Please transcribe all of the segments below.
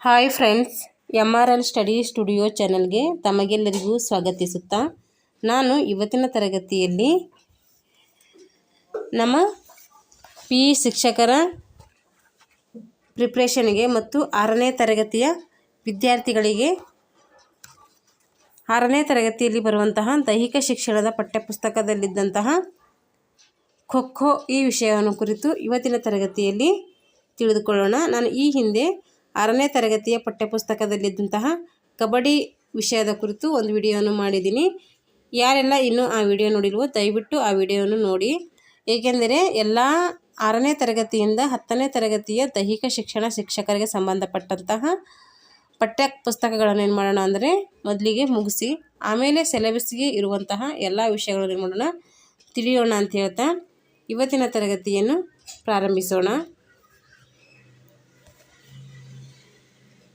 Hi friends M R L study studio ಚಾನಲ್ಗೆ ತಮಗೆಲ್ಲರಿಗೂ ಸ್ವಾಗತಿಸುತ್ತಾ ನಾನು ಇವತ್ತಿನ ತರಗತಿಯಲ್ಲಿ ನಮ್ಮ ಪಿ ಶಿಕ್ಷಕರ ಪ್ರಿಪ್ರೇಷನ್ಗೆ ಮತ್ತು ಆರನೇ ತರಗತಿಯ ವಿದ್ಯಾರ್ಥಿಗಳಿಗೆ ಆರನೇ ತರಗತಿಯಲ್ಲಿ ಬರುವಂತಹ ದೈಹಿಕ ಶಿಕ್ಷಣದ ಪಠ್ಯಪುಸ್ತಕದಲ್ಲಿದ್ದಂತಹ ಖೋ ಖೋ ಈ ವಿಷಯವನ್ನು ಕುರಿತು ಇವತ್ತಿನ ತರಗತಿಯಲ್ಲಿ ತಿಳಿದುಕೊಳ್ಳೋಣ. ನಾನು ಈ ಹಿಂದೆ ಆರನೇ ತರಗತಿಯ ಪಠ್ಯಪುಸ್ತಕದಲ್ಲಿದ್ದಂತಹ ಕಬಡ್ಡಿ ವಿಷಯದ ಕುರಿತು ಒಂದು ವಿಡಿಯೋವನ್ನು ಮಾಡಿದ್ದೀನಿ. ಯಾರೆಲ್ಲ ಇನ್ನೂ ಆ ವಿಡಿಯೋ ನೋಡಿಲ್ವೋ, ದಯವಿಟ್ಟು ಆ ವಿಡಿಯೋವನ್ನು ನೋಡಿ. ಏಕೆಂದರೆ ಎಲ್ಲ ಆರನೇ ತರಗತಿಯಿಂದ ಹತ್ತನೇ ತರಗತಿಯ ದೈಹಿಕ ಶಿಕ್ಷಣ ಶಿಕ್ಷಕರಿಗೆ ಸಂಬಂಧಪಟ್ಟಂತಹ ಪಠ್ಯ ಪುಸ್ತಕಗಳನ್ನು ಏನು ಮಾಡೋಣ ಅಂದರೆ ಮೊದಲಿಗೆ ಮುಗಿಸಿ, ಆಮೇಲೆ ಸಿಲೆಬಸ್ಗೆ ಇರುವಂತಹ ಎಲ್ಲ ವಿಷಯಗಳನ್ನು ಏನು ಮಾಡೋಣ, ತಿಳಿಯೋಣ ಅಂತ ಹೇಳ್ತಾ ಇವತ್ತಿನ ತರಗತಿಯನ್ನು ಪ್ರಾರಂಭಿಸೋಣ.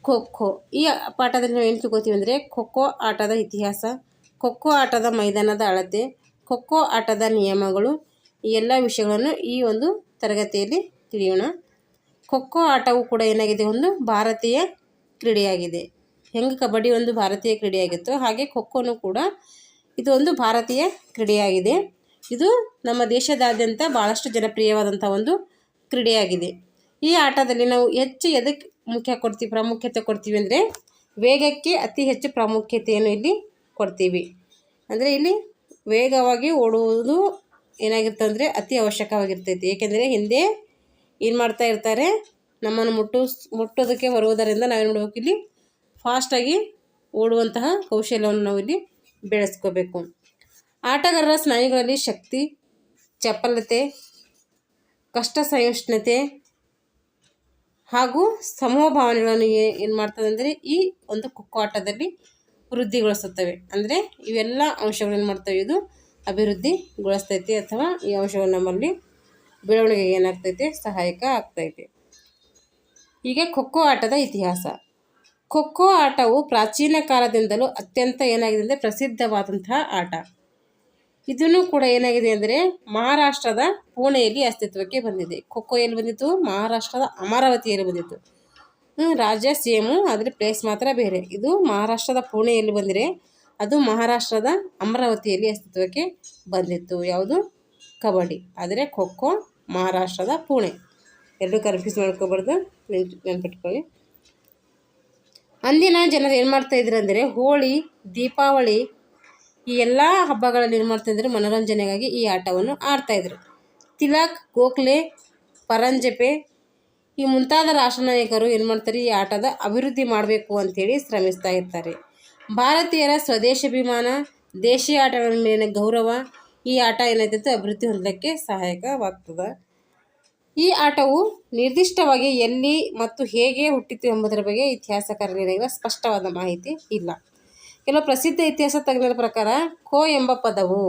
ಖೋ ಖೋ ಈ ಪಾಠದಲ್ಲಿ ನಾವು ಏನು ತಿಳ್ಕೊತೀವಿ ಅಂದರೆ ಖೋ ಖೋ ಆಟದ ಇತಿಹಾಸ, ಖೋಖೋ ಆಟದ ಮೈದಾನದ ಅಳತೆ ಖೋ ಆಟದ ನಿಯಮಗಳು, ಈ ಎಲ್ಲ ವಿಷಯಗಳನ್ನು ಈ ಒಂದು ತರಗತಿಯಲ್ಲಿ ತಿಳಿಯೋಣ. ಖೋ ಖೋ ಆಟವು ಕೂಡ ಏನಾಗಿದೆ? ಒಂದು ಭಾರತೀಯ ಕ್ರೀಡೆಯಾಗಿದೆ. ಹೆಂಗೆ ಕಬಡ್ಡಿ ಒಂದು ಭಾರತೀಯ ಕ್ರೀಡೆಯಾಗಿತ್ತು ಹಾಗೆ ಖೋ ಖೋನು ಕೂಡ ಇದು ಒಂದು ಭಾರತೀಯ ಕ್ರೀಡೆಯಾಗಿದೆ. ಇದು ನಮ್ಮ ದೇಶದಾದ್ಯಂತ ಭಾಳಷ್ಟು ಜನಪ್ರಿಯವಾದಂಥ ಒಂದು ಕ್ರೀಡೆಯಾಗಿದೆ. ಈ ಆಟದಲ್ಲಿ ನಾವು ಹೆಚ್ಚು ಎದಕ್ಕೆ ಮುಖ್ಯ ಕೊಡ್ತೀವಿ, ಪ್ರಾಮುಖ್ಯತೆ ಕೊಡ್ತೀವಿ ಅಂದರೆ ವೇಗಕ್ಕೆ ಅತಿ ಹೆಚ್ಚು ಪ್ರಾಮುಖ್ಯತೆಯನ್ನು ಇಲ್ಲಿ ಕೊಡ್ತೀವಿ. ಅಂದರೆ ಇಲ್ಲಿ ವೇಗವಾಗಿ ಓಡುವುದು ಏನಾಗಿರ್ತದೆ ಅಂದರೆ ಅತಿ ಅವಶ್ಯಕವಾಗಿರ್ತೈತಿ. ಏಕೆಂದರೆ ಹಿಂದೆ ಏನು ಮಾಡ್ತಾ ಇರ್ತಾರೆ, ನಮ್ಮನ್ನು ಮುಟ್ಟು, ಮುಟ್ಟೋದಕ್ಕೆ ಬರುವುದರಿಂದ ನಾವೇನು ಮಾಡಬೇಕು, ಇಲ್ಲಿ ಫಾಸ್ಟಾಗಿ ಓಡುವಂತಹ ಕೌಶಲ್ಯವನ್ನು ನಾವು ಇಲ್ಲಿ ಬೆಳೆಸ್ಕೋಬೇಕು. ಆಟಗಾರರ ಸ್ನಾಯುಗಳಲ್ಲಿ ಶಕ್ತಿ, ಚಪಲತೆ, ಕಷ್ಟ ಸಹಿಷ್ಣುತೆ ಹಾಗೂ ಸಮೂಹ ಭಾವನೆಗಳನ್ನು ಏನು ಮಾಡ್ತದೆ ಅಂದರೆ ಈ ಒಂದು ಕುಕ್ಕಾಟದಲ್ಲಿ ವೃದ್ಧಿಗೊಳಿಸುತ್ತವೆ. ಅಂದರೆ ಇವೆಲ್ಲ ಅಂಶಗಳು ಏನು ಮಾಡ್ತವೆ? ಇದು ಅಭಿವೃದ್ಧಿಗೊಳಿಸ್ತೈತಿ ಅಥವಾ ಈ ಅಂಶಗಳು ನಮ್ಮಲ್ಲಿ ಬೆಳವಣಿಗೆಗೆ ಏನಾಗ್ತೈತೆ? ಸಹಾಯಕ ಆಗ್ತೈತೆ. ಈಗ ಖೋಖೋ ಆಟದ ಇತಿಹಾಸ. ಖೋಖೋ ಆಟವು ಪ್ರಾಚೀನ ಕಾಲದಿಂದಲೂ ಅತ್ಯಂತ ಏನಾಗಿದೆ ಅಂದರೆ ಪ್ರಸಿದ್ಧವಾದಂತಹ ಆಟ. ಇದನ್ನು ಕೂಡ ಏನಾಗಿದೆ ಅಂದರೆ ಮಹಾರಾಷ್ಟ್ರದ ಪುಣೆಯಲ್ಲಿ ಅಸ್ತಿತ್ವಕ್ಕೆ ಬಂದಿದೆ. ಖೋಖೋ ಎಲ್ಲಿ ಬಂದಿತ್ತು? ಮಹಾರಾಷ್ಟ್ರದ ಅಮರಾವತಿಯಲ್ಲಿ ಬಂದಿತ್ತು. ರಾಜ್ಯ ಸೇಮು, ಆದರೆ ಪ್ಲೇಸ್ ಮಾತ್ರ ಬೇರೆ. ಇದು ಮಹಾರಾಷ್ಟ್ರದ ಪುಣೆಯಲ್ಲಿ ಬಂದರೆ ಅದು ಮಹಾರಾಷ್ಟ್ರದ ಅಮರಾವತಿಯಲ್ಲಿ ಅಸ್ತಿತ್ವಕ್ಕೆ ಬಂದಿತ್ತು. ಯಾವುದು? ಕಬಡ್ಡಿ. ಆದರೆ ಖೋಖೋ ಮಹಾರಾಷ್ಟ್ರದ ಪುಣೆ. ಎರಡು ಕನ್ಫ್ಯೂಸ್ ಮಾಡ್ಕೋಬಾರ್ದು. ನೆನ್ಪಿಟ್ಕೊಳ್ಳಿ. ಅಂದಿನ ಜನರು ಏನು ಮಾಡ್ತಾಯಿದ್ರು ಅಂದರೆ ಹೋಳಿ, ದೀಪಾವಳಿ ಈ ಎಲ್ಲ ಹಬ್ಬಗಳಲ್ಲಿ ಏನು ಮಾಡ್ತಿದ್ರು ಮನೋರಂಜನೆಗಾಗಿ ಈ ಆಟವನ್ನು ಆಡ್ತಾಯಿದ್ರು ತಿಲಕ್, ಗೋಖಲೆ, ಪರಂಜಪೆ, ಈ ಮುಂತಾದ ರಾಷ್ಟ್ರ ನಾಯಕರು ಏನು ಮಾಡ್ತಾರೆ, ಈ ಆಟದ ಅಭಿವೃದ್ಧಿ ಮಾಡಬೇಕು ಅಂಥೇಳಿ ಶ್ರಮಿಸ್ತಾ ಇರ್ತಾರೆ. ಭಾರತೀಯರ ಸ್ವದೇಶಾಭಿಮಾನ, ದೇಶೀಯ ಆಟಗಳ ಮೇಲಿನ ಗೌರವ, ಈ ಆಟ ಏನಾಯ್ತು ಅಭಿವೃದ್ಧಿ ಹೊಂದಲಿಕ್ಕೆ ಸಹಾಯಕವಾಗ್ತದೆ. ಈ ಆಟವು ನಿರ್ದಿಷ್ಟವಾಗಿ ಎಲ್ಲಿ ಮತ್ತು ಹೇಗೆ ಹುಟ್ಟಿತು ಎಂಬುದರ ಬಗ್ಗೆ ಇತಿಹಾಸಕಾರರಿಗೆ ಸ್ಪಷ್ಟವಾದ ಮಾಹಿತಿ ಇಲ್ಲ. ಕೆಲವು ಪ್ರಸಿದ್ಧ ಇತಿಹಾಸ ತಜ್ಞರ ಪ್ರಕಾರ ಖೋ ಎಂಬ ಪದವು,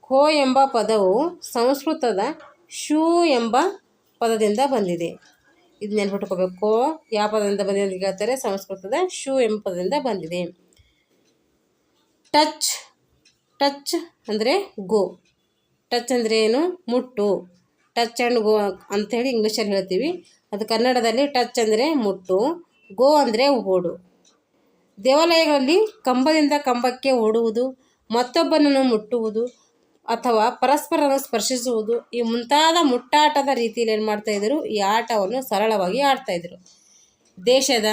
ಖೋ ಎಂಬ ಪದವು ಸಂಸ್ಕೃತದ ಶೂ ಎಂಬ ಪದದಿಂದ ಬಂದಿದೆ. ಇದು ನೆನ್ಪಿಟ್ಕೋಬೇಕು. ಖೋ ಯಾವ ಪದದಿಂದ ಬಂದಿದೆ ಅಂತ ಕೇಳ್ತಾರೆ. ಸಂಸ್ಕೃತದ ಶೂ ಎಂಬ ಪದದಿಂದ ಬಂದಿದೆ. ಟಚ್ ಟಚ್ ಅಂದರೆ ಗೋ. ಟಚ್ ಅಂದರೆ ಏನು? ಮುಟ್ಟು. ಟಚ್ ಆ್ಯಂಡ್ ಗೋ ಅಂಥೇಳಿ ಇಂಗ್ಲೀಷಲ್ಲಿ ಹೇಳ್ತೀವಿ. ಅದು ಕನ್ನಡದಲ್ಲಿ ಟಚ್ ಅಂದರೆ ಮುಟ್ಟು, ಗೋ ಅಂದರೆ ಓಡು. ದೇವಾಲಯಗಳಲ್ಲಿ ಕಂಬದಿಂದ ಕಂಬಕ್ಕೆ ಓಡುವುದು, ಮತ್ತೊಬ್ಬನನ್ನು ಮುಟ್ಟುವುದು ಅಥವಾ ಪರಸ್ಪರನ್ನು ಸ್ಪರ್ಶಿಸುವುದು. ಈ ಮುಂತಾದ ಮುಟ್ಟಾಟದ ರೀತಿಯಲ್ಲಿ ಏನು ಮಾಡ್ತಾಯಿದ್ರು ಈ ಆಟವನ್ನು ಸರಳವಾಗಿ ಆಡ್ತಾಯಿದ್ರು ದೇಶದ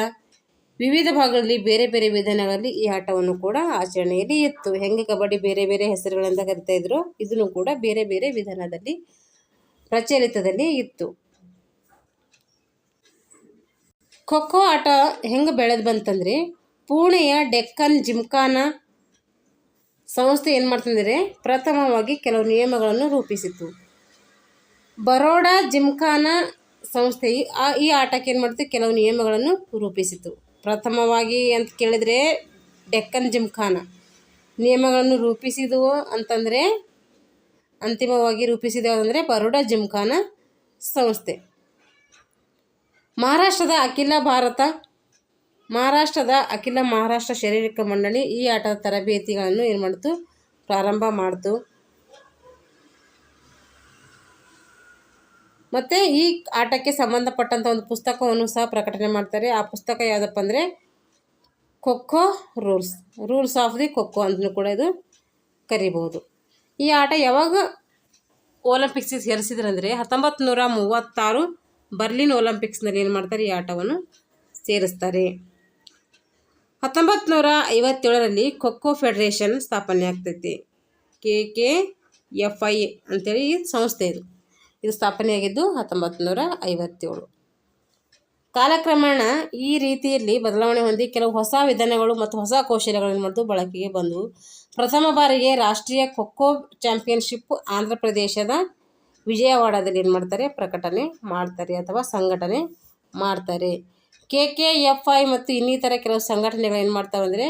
ವಿವಿಧ ಭಾಗಗಳಲ್ಲಿ ಬೇರೆ ಬೇರೆ ವಿಧಾನಗಳಲ್ಲಿ ಈ ಆಟವನ್ನು ಕೂಡ ಆಚರಣೆಯಲ್ಲಿ ಇತ್ತು. ಹೆಂಗೆ ಕಬಡ್ಡಿ ಬೇರೆ ಬೇರೆ ಹೆಸರುಗಳಿಂದ ಕರಿತಾಯಿದ್ರು ಇದನ್ನು ಕೂಡ ಬೇರೆ ಬೇರೆ ವಿಧಾನದಲ್ಲಿ ಪ್ರಚಲಿತದಲ್ಲಿ ಇತ್ತು. ಖೋ ಖೋ ಆಟ ಹೆಂಗೆ ಬೆಳೆದು ಬಂತಂದರೆ ಪುಣೆಯ ಡೆಕ್ಕನ್ ಜಿಮ್ಖಾನ ಸಂಸ್ಥೆ ಏನು ಮಾಡ್ತಂದರೆ ಪ್ರಥಮವಾಗಿ ಕೆಲವು ನಿಯಮಗಳನ್ನು ರೂಪಿಸಿತು ಬರೋಡಾ ಜಿಮ್ಖಾನ ಸಂಸ್ಥೆಯು ಈ ಆಟಕ್ಕೆ ಏನು ಮಾಡುತ್ತೆ ಕೆಲವು ನಿಯಮಗಳನ್ನು ರೂಪಿಸಿತು ಪ್ರಥಮವಾಗಿ ಅಂತ ಕೇಳಿದರೆ ಡೆಕ್ಕನ್ ಜಿಮ್ಖಾನ. ನಿಯಮಗಳನ್ನು ರೂಪಿಸಿದವು ಅಂತಂದರೆ, ಅಂತಿಮವಾಗಿ ರೂಪಿಸಿದ ಅಂದರೆ ಬರೋಡಾ ಜಿಮ್ಖಾನ ಸಂಸ್ಥೆ. ಮಹಾರಾಷ್ಟ್ರದ ಅಖಿಲ ಭಾರತ ಮಹಾರಾಷ್ಟ್ರದ ಅಖಿಲ ಮಹಾರಾಷ್ಟ್ರ ಶಾರೀರಿಕ ಮಂಡಳಿ ಈ ಆಟದ ತರಬೇತಿಗಳನ್ನು ಏನು ಮಾಡ್ತು? ಪ್ರಾರಂಭ ಮಾಡ್ತು. ಮತ್ತು ಈ ಆಟಕ್ಕೆ ಸಂಬಂಧಪಟ್ಟಂಥ ಒಂದು ಪುಸ್ತಕವನ್ನು ಸಹ ಪ್ರಕಟಣೆ ಮಾಡ್ತಾರೆ. ಆ ಪುಸ್ತಕ ಯಾವುದಪ್ಪ ಅಂದರೆ kho kho rules rules of the kho kho ಅಂತಲೂ ಕೂಡ ಇದು ಕರಿಬೋದು ಈ ಆಟ ಯಾವಾಗ ಒಲಿಂಪಿಕ್ಸ್ ಸೇರಿಸಿದ್ರಂದರೆ ಹತ್ತೊಂಬತ್ತು ನೂರ ಮೂವತ್ತಾರು ಬರ್ಲಿನ್ ಒಲಿಂಪಿಕ್ಸ್ನಲ್ಲಿ ಏನು ಮಾಡ್ತಾರೆ? ಈ ಆಟವನ್ನು ಸೇರಿಸ್ತಾರೆ. ಹತ್ತೊಂಬತ್ತು ನೂರ ಐವತ್ತೇಳರಲ್ಲಿ ಖೋಖೋ ಫೆಡರೇಷನ್ ಸ್ಥಾಪನೆ ಆಗ್ತೈತಿ. ಕೆ ಕೆ ಎಫ್ ಐ ಅಂತೇಳಿ ಸಂಸ್ಥೆ ಇದು. ಇದು ಸ್ಥಾಪನೆಯಾಗಿದ್ದು ಹತ್ತೊಂಬತ್ತು ನೂರ ಐವತ್ತೇಳು ಕಾಲಕ್ರಮೇಣ ಈ ರೀತಿಯಲ್ಲಿ ಬದಲಾವಣೆ ಹೊಂದಿ ಕೆಲವು ಹೊಸ ವಿಧಾನಗಳು ಮತ್ತು ಹೊಸ ಕೌಶಲ್ಯಗಳನ್ನು ಮಾಡಿದು ಬಳಕೆಗೆ ಬಂದವು. ಪ್ರಥಮ ಬಾರಿಗೆ ರಾಷ್ಟ್ರೀಯ ಖೋಖೋ ಚಾಂಪಿಯನ್ಶಿಪ್ ಆಂಧ್ರ ಪ್ರದೇಶದ ವಿಜಯವಾಡದಲ್ಲಿ ಏನು ಮಾಡ್ತಾರೆ ಪ್ರಕಟಣೆ ಮಾಡ್ತಾರೆ ಅಥವಾ ಸಂಘಟನೆ ಮಾಡ್ತಾರೆ. ಕೆ ಕೆ ಎಫ್ ಐ ಮತ್ತು ಇನ್ನಿತರ ಕೆಲವು ಸಂಘಟನೆಗಳು ಏನು ಮಾಡ್ತಾವೆ ಅಂದರೆ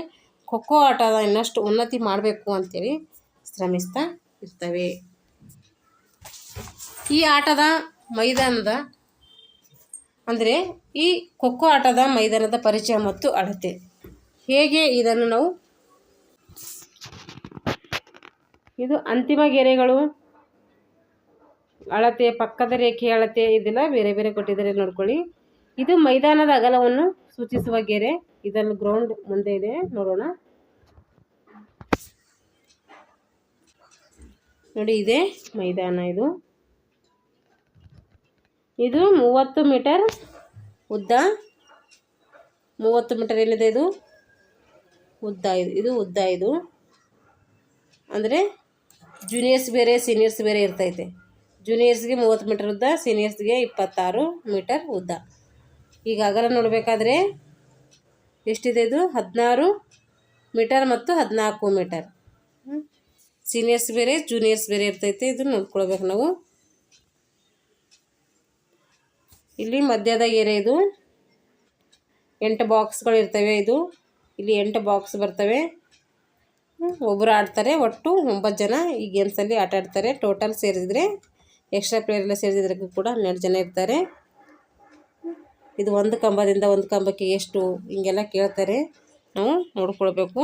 ಖೋಖೋ ಆಟದ ಇನ್ನಷ್ಟು ಉನ್ನತಿ ಮಾಡಬೇಕು ಅಂತೇಳಿ ಶ್ರಮಿಸ್ತಾ ಇರ್ತವೆ. ಈ ಆಟದ ಮೈದಾನದ ಅಂದರೆ ಈ ಖೋಖೋ ಆಟದ ಮೈದಾನದ ಪರಿಚಯ ಮತ್ತು ಅಳತೆ. ಹೇಗೆ ಇದನ್ನು ನಾವು ಇದು ಅಂತಿಮ ಗೆರೆಗಳು, ಅಳತೆ, ಪಕ್ಕದ ರೇಖೆ ಅಳತೆ ಇದೆಲ್ಲ ಬೇರೆ ಬೇರೆ ಕೊಟ್ಟಿದ್ದಾರೆ ನೋಡ್ಕೊಳ್ಳಿ. ಇದು ಮೈದಾನದ ಅಗಲವನ್ನು ಸೂಚಿಸುವ ಗೆರೆ. ಇದನ್ನು ಗ್ರೌಂಡ್ ಮುಂದೆ ಇದೆ. ನೋಡೋಣ. ನೋಡಿ, ಇದೆ ಮೈದಾನ ಇದು. ಇದು ಮೂವತ್ತು ಮೀಟರ್ ಉದ್ದ. ಮೂವತ್ತು ಮೀಟರ್ ಏನಿದೆ ಇದು? ಉದ್ದ ಇದು. ಇದು ಉದ್ದ ಇದು. ಅಂದರೆ ಜೂನಿಯರ್ಸ್ ಬೇರೆ ಸೀನಿಯರ್ಸ್ ಬೇರೆ ಇರ್ತೈತೆ. ಜೂನಿಯರ್ಸ್ಗೆ ಮೂವತ್ತು ಮೀಟರ್ ಉದ್ದ ಸೀನಿಯರ್ಸ್ಗೆ ಇಪ್ಪತ್ತಾರು ಮೀಟರ್ ಉದ್ದ. ಈಗ ಅಗಲ ನೋಡಬೇಕಾದ್ರೆ ಎಷ್ಟಿದೆ ಇದು? ಹದಿನಾರು ಮೀಟರ್ ಮತ್ತು ಹದಿನಾಲ್ಕು ಮೀಟರ್. ಸೀನಿಯರ್ಸ್ ಬೇರೆ, ಜೂನಿಯರ್ಸ್ ಬೇರೆ ಇರ್ತೈತೆ. ಇದನ್ನು ನೋಡ್ಕೊಳ್ಬೇಕು ನಾವು. ಇಲ್ಲಿ ಮಧ್ಯದ ಏರಿಯಾ ಇದು. ಎಂಟು ಬಾಕ್ಸ್ಗಳು ಇರ್ತವೆ ಇದು. ಇಲ್ಲಿ ಎಂಟು ಬಾಕ್ಸ್ ಬರ್ತವೆ. ಒಬ್ಬರು ಆಡ್ತಾರೆ, ಒಟ್ಟು ಒಂಬತ್ತು ಜನ ಈ ಗೇಮ್ಸಲ್ಲಿ ಆಟ ಆಡ್ತಾರೆ. ಟೋಟಲ್ ಸೇರಿದರೆ ಎಕ್ಸ್ಟ್ರಾ ಪ್ಲೇಯರ್ ಎಲ್ಲ ಸೇರಿಸಿದ್ರೆ ಕೂಡ ಹನ್ನೆರಡು ಜನ ಇರ್ತಾರೆ. ಇದು ಒಂದು ಕಂಬದಿಂದ ಒಂದು ಕಂಬಕ್ಕೆ ಎಷ್ಟು ಹಿಂಗೆಲ್ಲ ಕೇಳ್ತಾರೆ ನಾವು ನೋಡ್ಕೊಳ್ಬೇಕು.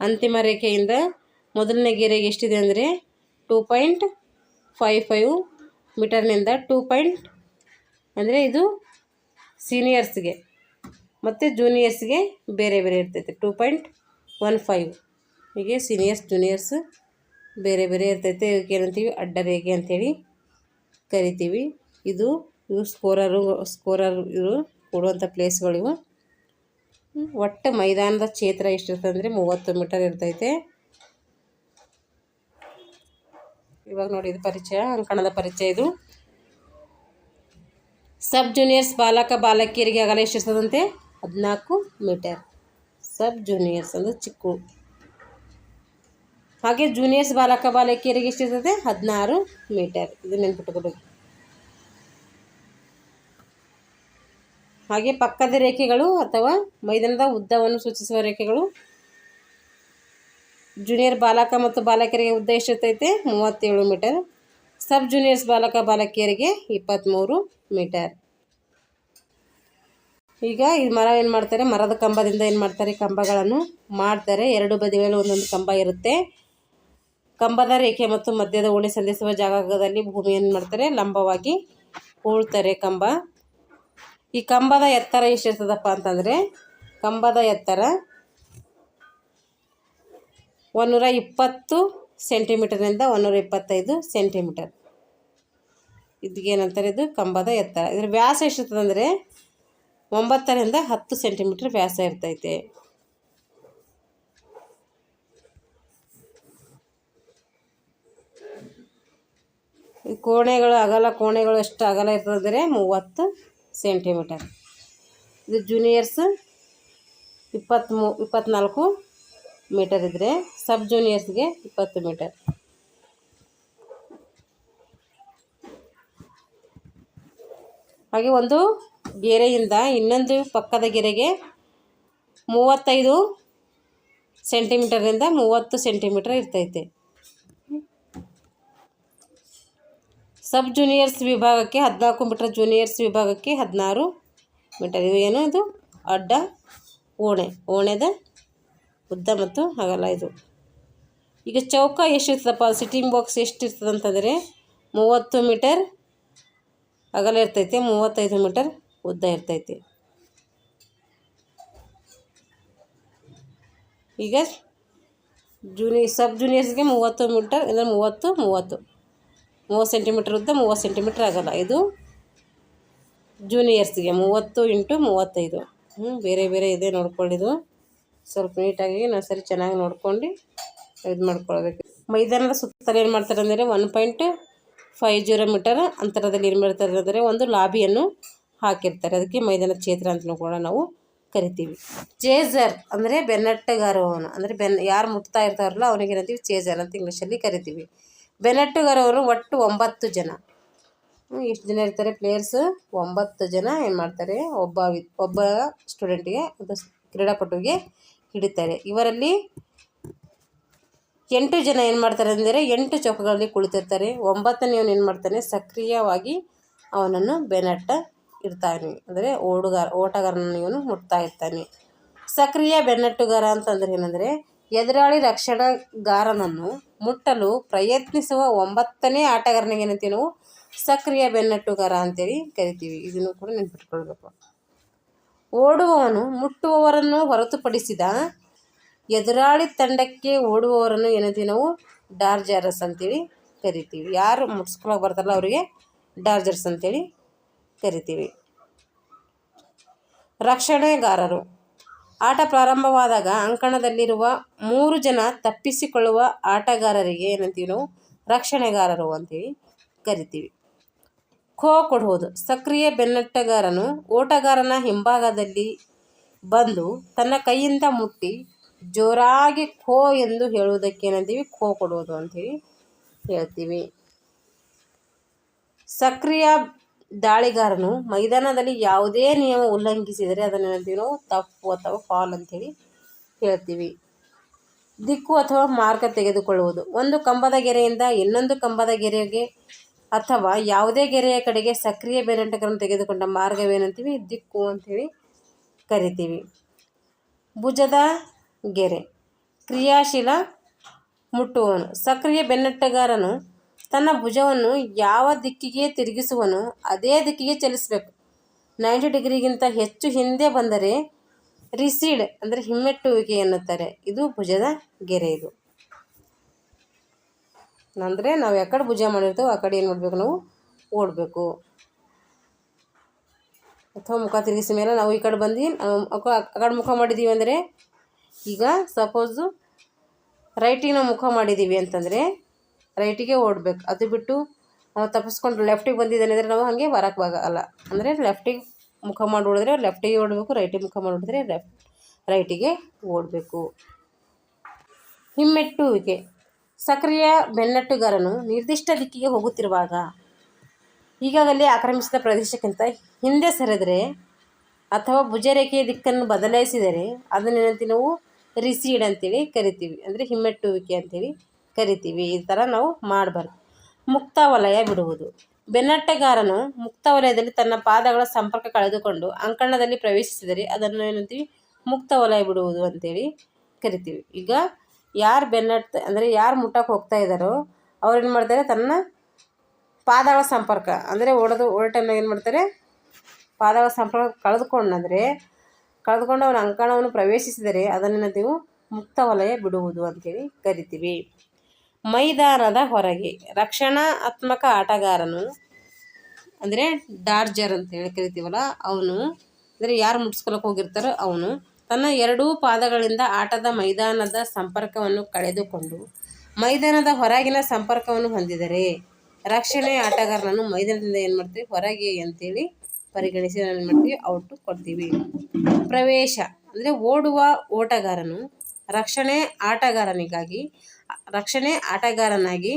ಅಂತಿಮ ರೇಖೆಯಿಂದ ಮೊದಲನೇ ಗೆರೆಗೆ ಎಷ್ಟಿದೆ ಅಂದರೆ ಟೂ ಪಾಯಿಂಟ್ ಫೈವ್ ಫೈವ್ ಮೀಟರ್ನಿಂದ ಟೂ ಪಾಯಿಂಟ್ ಅಂದರೆ ಇದು ಸೀನಿಯರ್ಸ್ಗೆ ಮತ್ತು ಜೂನಿಯರ್ಸ್ಗೆ ಬೇರೆ ಬೇರೆ ಇರ್ತೈತೆ. Two point one five. ಹೀಗೆ ಸೀನಿಯರ್ಸ್, ಜೂನಿಯರ್ಸ್ ಬೇರೆ ಬೇರೆ ಇರ್ತೈತೆ. ಏನಂತೀವಿ? ಅಡ್ಡ ರೇಖೆ ಅಂಥೇಳಿ ಕರಿತೀವಿ. ಇದು ಇವು ಸ್ಕೋರರು, ಸ್ಕೋರರ್ ಇವರು ಕೊಡುವಂಥ ಪ್ಲೇಸ್ಗಳಿವು ಒಟ್ಟು ಮೈದಾನದ ಕ್ಷೇತ್ರ ಅಂದರೆ ಮೂವತ್ತು ಮೀಟರ್ ಇರ್ತೈತೆ. ಇವಾಗ ನೋಡಿ ಇದು ಪರಿಚಯ, ಅಂಕಣದ ಪರಿಚಯ ಇದು. ಸಬ್ ಜೂನಿಯರ್ಸ್ ಬಾಲಕ ಬಾಲಕಿಯರಿಗೆ ಅಗಲ ಎಷ್ಟಿರ್ತದಂತೆ? ಹದಿನಾಲ್ಕು ಮೀಟರ್. ಸಬ್ ಜೂನಿಯರ್ಸ್ ಅಂದರೆ ಚಿಕ್ಕು. ಹಾಗೆ ಜೂನಿಯರ್ಸ್ ಬಾಲಕ ಬಾಲಕಿಯರಿಗೆ ಎಷ್ಟಿರ್ತದೆ? ಹದಿನಾರು ಮೀಟರ್. ಇದು ನೆನ್ಪಿಟ್ಕೋಬೇಕು ಹಾಗೆ ಪಕ್ಕದ ರೇಖೆಗಳು ಅಥವಾ ಮೈದಾನದ ಉದ್ದವನ್ನು ಸೂಚಿಸುವ ರೇಖೆಗಳು. ಜೂನಿಯರ್ ಬಾಲಕ ಮತ್ತು ಬಾಲಕಿಯರಿಗೆ ಉದ್ದ ಎಷ್ಟಿರ್ತೈತೆ ಮೂವತ್ತೇಳು ಮೀಟರ್. ಸಬ್ ಜೂನಿಯರ್ಸ್ ಬಾಲಕ ಬಾಲಕಿಯರಿಗೆ ಇಪ್ಪತ್ತ್ಮೂರು ಮೀಟರ್. ಈಗ ಈ ಮರ ಏನು ಮಾಡ್ತಾರೆ? ಮರದ ಕಂಬದಿಂದ ಏನು ಮಾಡ್ತಾರೆ? ಕಂಬಗಳನ್ನು ಮಾಡ್ತಾರೆ. ಎರಡು ಬದಿಗಳಲ್ಲಿ ಒಂದೊಂದು ಕಂಬ ಇರುತ್ತೆ. ಕಂಬದ ರೇಖೆ ಮತ್ತು ಮಧ್ಯದ ಓಣಿ ಸಂಧಿಸುವ ಜಾಗದಲ್ಲಿ ಭೂಮಿಯನ್ನು ಮಾಡ್ತಾರೆ? ಲಂಬವಾಗಿ ಹೋಳ್ತಾರೆ ಕಂಬ. ಈ ಕಂಬದ ಎತ್ತರ ಎಷ್ಟಿರ್ತದಪ್ಪ ಅಂತಂದರೆ ಕಂಬದ ಎತ್ತರ ಒಂದೂರ ಇಪ್ಪತ್ತು ಸೆಂಟಿಮೀಟರ್ನಿಂದ ಒಂದೂರ ಇಪ್ಪತ್ತೈದು ಸೆಂಟಿಮೀಟರ್. ಇದಕ್ಕೇನಂತಾರೆ ಇದು ಕಂಬದ ಎತ್ತರ. ಇದ್ರ ವ್ಯಾಸ ಎಷ್ಟಿರ್ತದಂದರೆ ಒಂಬತ್ತರಿಂದ ಹತ್ತು ಸೆಂಟಿಮೀಟ್ರ್ ವ್ಯಾಸ ಇರ್ತೈತೆ. ಕೋಣೆಗಳು, ಅಗಲ ಕೋಣೆಗಳು ಎಷ್ಟು ಅಗಲ ಇರ್ತದೆ ಮೂವತ್ತು ಸೆಂಟಿಮೀಟರ್ ಇದು ಜೂನಿಯರ್ಸ್ ಇಪ್ಪತ್ತ್ಮೂ ಇಪ್ಪತ್ತ್ನಾಲ್ಕು ಮೀಟರ್ ಇದ್ದರೆ ಸಬ್ ಜೂನಿಯರ್ಸ್ಗೆ ಇಪ್ಪತ್ತು ಮೀಟರ್. ಹಾಗೆ ಒಂದು ಗೆರೆಯಿಂದ ಇನ್ನೊಂದು ಪಕ್ಕದ ಗೆರೆಗೆ ಮೂವತ್ತೈದು ಸೆಂಟಿಮೀಟರಿಂದ ಮೂವತ್ತು ಸೆಂಟಿಮೀಟರ್ ಇರ್ತೈತೆ. ಸಬ್ ಜೂನಿಯರ್ಸ್ ವಿಭಾಗಕ್ಕೆ ಹದಿನಾಲ್ಕು ಮೀಟರ್ ಜೂನಿಯರ್ಸ್ ವಿಭಾಗಕ್ಕೆ ಹದಿನಾರು ಮೀಟರ್ ಇದು ಏನು ಇದು? ಅಡ್ಡ, ಓಣೆ. ಓಣೆದ ಉದ್ದ ಮತ್ತು ಅಗಲ ಇದು. ಈಗ ಚೌಕ ಎಷ್ಟಿರ್ತದಪ್ಪ? ಸಿಟ್ಟಿಂಗ್ ಬಾಕ್ಸ್ ಎಷ್ಟಿರ್ತದೆ ಅಂತಂದರೆ ಮೂವತ್ತು ಮೀಟರ್ ಅಗಲ ಇರ್ತೈತಿ, ಮೂವತ್ತೈದು ಮೀಟರ್ ಉದ್ದ ಇರ್ತೈತಿ. ಈಗ ಜೂನಿ ಸಬ್ ಜೂನಿಯರ್ಸ್ಗೆ ಮೂವತ್ತು ಮೀಟರ್ ಇಲ್ಲ ಮೂವತ್ತು ಮೂವತ್ತು. ಮೂವತ್ತು ಸೆಂಟಿಮೀಟ್ರ್ ಉದ್ದ ಮೂವತ್ತು ಸೆಂಟಿಮೀಟ್ರ್ ಆಗೋಲ್ಲ. ಇದು ಜೂನಿಯರ್ಸ್ಗೆ ಮೂವತ್ತು ಇಂಟು ಮೂವತ್ತೈದು. ಹ್ಞೂ ಬೇರೆ ಬೇರೆ ಇದೆ ನೋಡ್ಕೊಳ್ಳಿದು ಸ್ವಲ್ಪ ನೀಟಾಗಿ ನಾವು ಸರಿ ಚೆನ್ನಾಗಿ ನೋಡ್ಕೊಂಡು ಇದು ಮಾಡ್ಕೊಳ್ಬೇಕು. ಮೈದಾನದ ಸುತ್ತಲೂ ಏನು ಮಾಡ್ತಾರೆ ಅಂದರೆ one point five zero metre ಅಂತರದಲ್ಲಿ ಏನು ಮಾಡ್ತಾರೆ ಅಂದರೆ ಒಂದು ಲಾಬಿಯನ್ನು ಹಾಕಿರ್ತಾರೆ. ಅದಕ್ಕೆ ಮೈದಾನ ಕ್ಷೇತ್ರ ಅಂತಲೂ ಕೂಡ ನಾವು ಕರಿತೀವಿ. ಚೇಜರ್ ಅಂದರೆ ಬೆನ್ನಟ್ಟಗಾರವನು. ಅಂದರೆ ಬೆನ್ ಯಾರು ಮುಟ್ತಾ ಇರ್ತಾರಲ್ಲ ಅವನಿಗೆ ಏನಂತೀವಿ ಚೇಜರ್ ಅಂತ ಇಂಗ್ಲೀಷಲ್ಲಿ ಕರಿತೀವಿ. ಬೆನ್ನಟ್ಟುಗಾರವರು ಒಟ್ಟು ಒಂಬತ್ತು ಜನ. ಎಷ್ಟು ಜನ ಇರ್ತಾರೆ ಪ್ಲೇಯರ್ಸ್ ಒಂಬತ್ತು ಜನ ಏನು ಮಾಡ್ತಾರೆ, ಒಬ್ಬ ಒಬ್ಬ ಸ್ಟೂಡೆಂಟಿಗೆ ಒಬ್ಬ ಕ್ರೀಡಾಪಟುವಿಗೆ ಹಿಡಿತಾರೆ. ಇವರಲ್ಲಿ ಎಂಟು ಜನ ಏನು ಮಾಡ್ತಾರೆ ಅಂದರೆ, ಎಂಟು ಚೌಕಗಳಲ್ಲಿ ಕುಳಿತಿರ್ತಾರೆ. ಒಂಬತ್ತನೆಯವನು ಏನು ಮಾಡ್ತಾನೆ, ಸಕ್ರಿಯವಾಗಿ ಅವನನ್ನು ಬೆನಟ್ಟ ಇರ್ತಾನೆ ಅಂದರೆ ಓಡುಗಾರ, ಓಟಗಾರನನ್ನು ಇವನು ಮುಟ್ತಾ ಇರ್ತಾನೆ. ಸಕ್ರಿಯ ಬೆನ್ನಟ್ಟುಗಾರ ಅಂತಂದರೆ ಏನಂದರೆ ಎದುರಾಳಿ ರಕ್ಷಣಗಾರನನ್ನು ಮುಟ್ಟಲು ಪ್ರಯತ್ನಿಸುವ ಒಂಬತ್ತನೇ ಆಟಗಾರನಿಗೆ ಏನಂತೀವಿ ನಾವು ಸಕ್ರಿಯ ಬೆನ್ನಟ್ಟುಗಾರ ಅಂತೇಳಿ ಕರಿತೀವಿ. ಇದನ್ನು ಕೂಡ ನೆನ್ಪಿಟ್ಕೊಳ್ಬೇಕು. ಓಡುವವನು ಮುಟ್ಟುವವರನ್ನು ಹೊರತುಪಡಿಸಿದ ಎದುರಾಳಿ ತಂಡಕ್ಕೆ ಓಡುವವರನ್ನು ಏನಂತೀವಿ ನಾವು ಡಾರ್ಜರಸ್ ಅಂತೇಳಿ ಕರಿತೀವಿ. ಯಾರು ಮುಟ್ಸ್ಕೊಳಕ್ಕೆ ಬರ್ತಾರಲ್ಲ ಅವರಿಗೆ ಡಾರ್ಜರ್ಸ್ ಅಂತೇಳಿ ಕರಿತೀವಿ. ರಕ್ಷಣೆಗಾರರು. ಆಟ ಪ್ರಾರಂಭವಾದಾಗ ಅಂಕಣದಲ್ಲಿರುವ ಮೂರು ಜನ ತಪ್ಪಿಸಿಕೊಳ್ಳುವ ಆಟಗಾರರಿಗೆ ಏನಂತೀವಿ ನಾವು? ರಕ್ಷಣೆಗಾರರು ಅಂತೇಳಿ ಕರಿತೀವಿ. ಖೋ ಕೊಡುವುದು ಸಕ್ರಿಯ ಬೆನ್ನಟ್ಟಗಾರನು ಓಟಗಾರನ ಹಿಂಭಾಗದಲ್ಲಿ ಬಂದು ತನ್ನ ಕೈಯಿಂದ ಮುಟ್ಟಿ ಜೋರಾಗಿ ಖೋ ಎಂದು ಹೇಳುವುದಕ್ಕೆ ಏನಂತೀವಿ? ಖೋ ಕೊಡುವುದು ಅಂತೀವಿ ಹೇಳ್ತೀವಿ. ಸಕ್ರಿಯ ದಾಳಿಗಾರನು ಮೈದಾನದಲ್ಲಿ ಯಾವುದೇ ನಿಯಮ ಉಲ್ಲಂಘಿಸಿದರೆ ಅದನ್ನು ಏನಂತೀವಿ ನಾವು ತಪ್ಪು ಅಥವಾ ಫಾಲ್ ಅಂತೇಳಿ ಹೇಳ್ತೀವಿ. ದಿಕ್ಕು ಅಥವಾ ಮಾರ್ಗ ತೆಗೆದುಕೊಳ್ಳುವುದು. ಒಂದು ಕಂಬದ ಗೆರೆಯಿಂದ ಇನ್ನೊಂದು ಕಂಬದ ಗೆರೆಗೆ ಅಥವಾ ಯಾವುದೇ ಗೆರೆಯ ಕಡೆಗೆ ಸಕ್ರಿಯ ಬೆನ್ನಟ್ಟಕರನ್ನು ತೆಗೆದುಕೊಂಡ ಮಾರ್ಗವೇನಂತೀವಿ? ದಿಕ್ಕು ಅಂತೇಳಿ ಕರಿತೀವಿ. ಭುಜದ ಗೆರೆ. ಕ್ರಿಯಾಶೀಲ ಮುಟ್ಟುವನು ಸಕ್ರಿಯ ಬೆನ್ನಟ್ಟಗಾರನು ತನ್ನ ಭುಜವನ್ನು ಯಾವ ದಿಕ್ಕಿಗೆ ತಿರುಗಿಸುವನು ಅದೇ ದಿಕ್ಕಿಗೆ ಚಲಿಸಬೇಕು. ನೈಂಟಿ ಡಿಗ್ರಿಗಿಂತ ಹೆಚ್ಚು ಹಿಂದೆ ಬಂದರೆ ರಿಸೀಡ್ ಅಂದರೆ ಹಿಮ್ಮೆಟ್ಟುವಿಕೆ ಎನ್ನುತ್ತಾರೆ. ಇದು ಭುಜದ ಗೆರೆ ಇದು. ಅಂದರೆ ನಾವು ಯಾಕಡೆ ಭುಜ ಮಾಡಿರ್ತೇವೆ ಆ ಕಡೆ ಏನು ಮಾಡಬೇಕು ನಾವು? ಓಡಬೇಕು. ಅಥವಾ ಮುಖ ತಿರುಗಿಸಿದ ಮೇಲೆ ನಾವು ಈ ಕಡೆ ಬಂದು ಆ ಕಡೆ ಮುಖ ಮಾಡಿದ್ದೀವಿ ಅಂದರೆ ಈಗ ಸಪೋಸು ರೈಟಿಗೆ ನಾವು ಮುಖ ಮಾಡಿದ್ದೀವಿ ಅಂತಂದರೆ ರೈಟಿಗೆ ಓಡಬೇಕು. ಅದು ಬಿಟ್ಟು ತಪ್ಪಿಸ್ಕೊಂಡು ಲೆಫ್ಟಿಗೆ ಬಂದಿದ್ದಾನೆ ಅಂದರೆ ನಾವು ಹಾಗೆ ಬರೋಕ್ಕೆ ಆಗಲ್ಲ ಅಂದರೆ ಲೆಫ್ಟಿಗೆ ಮುಖ ಮಾಡಿ ಓಡಿದ್ರೆ ಲೆಫ್ಟಿಗೆ ಓಡಬೇಕು, ರೈಟಿಗೆ ಮುಖ ಮಾಡಿ ಓಡಿದ್ರೆ ಲೆಫ್ಟ್ ರೈಟಿಗೆ ಓಡಬೇಕು. ಹಿಮ್ಮೆಟ್ಟುವಿಕೆ. ಸಕ್ರಿಯ ಬೆನ್ನಟ್ಟುಗಾರನು ನಿರ್ದಿಷ್ಟ ದಿಕ್ಕಿಗೆ ಹೋಗುತ್ತಿರುವಾಗ ಈಗಾಗಲೇ ಆಕ್ರಮಿಸಿದ ಪ್ರದೇಶಕ್ಕಿಂತ ಹಿಂದೆ ಸರಿದರೆ ಅಥವಾ ಭುಜರೇಖೆಯ ದಿಕ್ಕನ್ನು ಬದಲಾಯಿಸಿದರೆ ಅದನ್ನೇನಂತೀವಿ ನಾವು ರಿಸೀಡ್ ಅಂತೇಳಿ ಕರಿತೀವಿ. ಅಂದರೆ ಹಿಮ್ಮೆಟ್ಟುವಿಕೆ ಅಂತೇಳಿ ಕರಿತೀವಿ. ಈ ಥರ ನಾವು ಮಾಡಬಾರ್ದು. ಮುಕ್ತ ವಲಯ ಬಿಡುವುದು. ಬೆನ್ನಟ್ಟೆಗಾರನು ಮುಕ್ತ ವಲಯದಲ್ಲಿ ತನ್ನ ಪಾದಗಳ ಸಂಪರ್ಕ ಕಳೆದುಕೊಂಡು ಅಂಕಣದಲ್ಲಿ ಪ್ರವೇಶಿಸಿದರೆ ಅದನ್ನು ಏನಂತೀವಿ ಮುಕ್ತ ವಲಯ ಬಿಡುವುದು ಅಂತೇಳಿ ಕರಿತೀವಿ. ಈಗ ಯಾರು ಬೆನ್ನಟ್ಟ ಅಂದರೆ ಯಾರು ಮುಟ್ಟಕ್ಕೆ ಹೋಗ್ತಾ ಇದ್ದಾರೋ ಅವ್ರು ಏನು ಮಾಡ್ತಾರೆ? ತನ್ನ ಪಾದಗಳ ಸಂಪರ್ಕ ಅಂದರೆ ಓಡೋದು ಓಡೋ ಟೈಮ್ನಾಗ ಏನು ಮಾಡ್ತಾರೆ? ಪಾದಗಳ ಸಂಪರ್ಕ ಕಳೆದುಕೊಂಡಂದರೆ ಕಳೆದುಕೊಂಡು ಅವನ ಅಂಕಣವನ್ನು ಪ್ರವೇಶಿಸಿದರೆ ಅದನ್ನು ಮುಕ್ತ ವಲಯ ಬಿಡುವುದು ಅಂತೇಳಿ ಕರಿತೀವಿ. ಮೈದಾನದ ಹೊರಗೆ. ರಕ್ಷಣಾತ್ಮಕ ಆಟಗಾರನು ಅಂದರೆ ಡಾರ್ಜರ್ ಅಂತ ಹೇಳಿ ಕರಿತೀವಲ್ಲ, ಅವನು ಅಂದರೆ ಯಾರು ಮುಟ್ಸ್ಕೊಳಕ್ಕೆ ಹೋಗಿರ್ತಾರೋ ಅವನು ತನ್ನ ಎರಡೂ ಪಾದಗಳಿಂದ ಆಟದ ಮೈದಾನದ ಸಂಪರ್ಕವನ್ನು ಕಳೆದುಕೊಂಡು ಮೈದಾನದ ಹೊರಗಿನ ಸಂಪರ್ಕವನ್ನು ಹೊಂದಿದರೆ ರಕ್ಷಣೆ ಆಟಗಾರನನ್ನು ಮೈದಾನದಿಂದ ಏನು ಮಾಡ್ತೀವಿ? ಹೊರಗೆ ಅಂತೇಳಿ ಪರಿಗಣಿಸಿ ಏನು ಮಾಡ್ತೀವಿ? ಔಟು ಕೊಡ್ತೀವಿ. ಪ್ರವೇಶ ಅಂದರೆ ಓಡುವ ಓಟಗಾರನು ರಕ್ಷಣೆ ಆಟಗಾರನಿಗಾಗಿ ರಕ್ಷಣೆ ಆಟಗಾರನಾಗಿ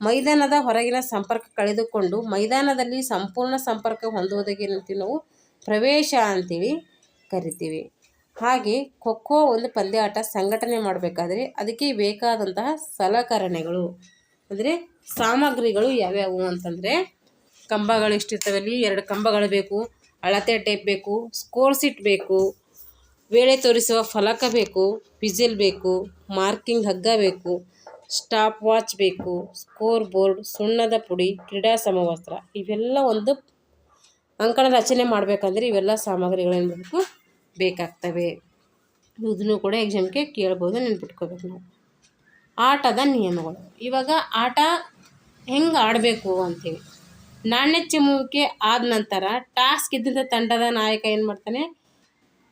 ಮೈದಾನದ ಹೊರಗಿನ ಸಂಪರ್ಕ ಕಳೆದುಕೊಂಡು ಮೈದಾನದಲ್ಲಿ ಸಂಪೂರ್ಣ ಸಂಪರ್ಕ ಹೊಂದುವುದಕ್ಕೆ ನಾವು ಪ್ರವೇಶ ಅಂತೇಳಿ ಕರಿತೀವಿ. ಹಾಗೆ ಖೋಖೋ ಒಂದು ಪಂದ್ಯಾಟ ಸಂಘಟನೆ ಮಾಡಬೇಕಾದ್ರೆ ಅದಕ್ಕೆ ಬೇಕಾದಂತಹ ಸಲಕರಣೆಗಳು. ಅಂದರೆ ಸಾಮಗ್ರಿಗಳು ಯಾವ್ಯಾವು ಅಂತಂದರೆ ಕಂಬಗಳು ಎಷ್ಟಿರ್ತವೆ ಅಲ್ಲಿ? ಎರಡು ಕಂಬಗಳು ಬೇಕು, ಅಳತೆ ಟೇಪ್ ಬೇಕು, ಸ್ಕೋರ್ ಸೀಟ್ ಬೇಕು ವೇಳೆ ತೋರಿಸುವ ಫಲಕ ಬೇಕು ವಿಸಿಲ್ ಬೇಕು, ಮಾರ್ಕಿಂಗ್ ಹಗ್ಗ ಬೇಕು ಸ್ಟಾಪ್ ವಾಚ್ ಬೇಕು ಸ್ಕೋರ್ ಬೋರ್ಡ್ ಸುಣ್ಣದ ಪುಡಿ, ಕ್ರೀಡಾ ಸಮವಸ್ತ್ರ ಇವೆಲ್ಲ ಒಂದು ಅಂಕಣ ರಚನೆ ಮಾಡಬೇಕಂದ್ರೆ ಇವೆಲ್ಲ ಸಾಮಗ್ರಿಗಳೇನು ಬೇಕು ಬೇಕಾಗ್ತವೆ. ಇದನ್ನು ಕೂಡ ಎಕ್ಸಾಮ್ಗೆ ಕೇಳ್ಬೋದು, ನೆನ್ಪಿಟ್ಕೋಬೇಕು ನಾವು. ಆಟದ ನಿಯಮಗಳು. ಇವಾಗ ಆಟ ಹೆಂಗೆ ಆಡಬೇಕು ಅಂತೇಳಿ ನಾಣ್ಯ ಚಿಮ್ಮುವಿಕೆ ಆದ ನಂತರ ಟಾಸ್ಕ್ ಇದ್ದಂಥ ತಂಡದ ನಾಯಕ ಏನು ಮಾಡ್ತಾನೆ?